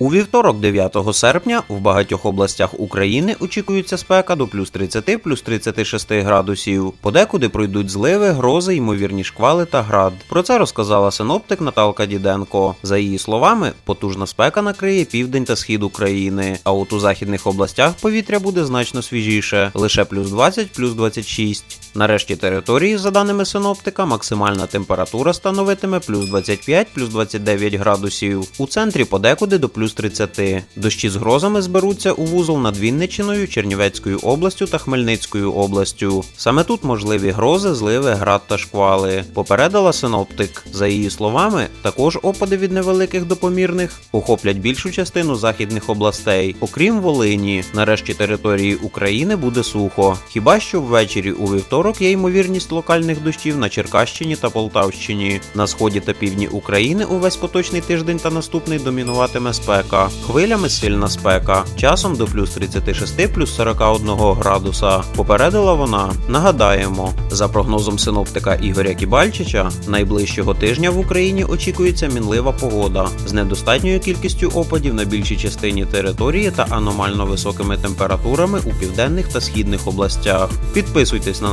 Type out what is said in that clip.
У вівторок, 9 серпня, в багатьох областях України очікується спека до плюс 30 плюс 36 градусів. Подекуди пройдуть зливи, грози, ймовірні шквали та град. Про це розказала синоптик Наталка Діденко. За її словами, потужна спека накриє південь та схід України. А от у західних областях повітря буде значно свіжіше лише плюс 20 плюс 26. Нарешті території, за даними синоптика, максимальна температура становитиме плюс 25 плюс 29 градусів. У центрі подекуди до плюс 30. Дощі з грозами зберуться у вузол над Вінниччиною, Чернівецькою областю та Хмельницькою областю. Саме тут можливі грози, зливи, град та шквали. Попередила синоптик. За її словами, також опади від невеликих до помірних охоплять більшу частину західних областей, окрім Волині. Нарешті території України буде сухо. Хіба що ввечері у вівторок є ймовірність локальних дощів на Черкащині та Полтавщині. На сході та півдні України увесь поточний тиждень та наступний домінуватиме спека. Хвилями сильна спека, часом до плюс 36 плюс 41 градуса. Попередила вона. Нагадаємо, за прогнозом синоптика Ігоря Кібальчича, найближчого тижня в Україні очікується мінлива погода з недостатньою кількістю опадів на більшій частині території та аномально високими температурами у південних та східних областях. Підписуйтесь на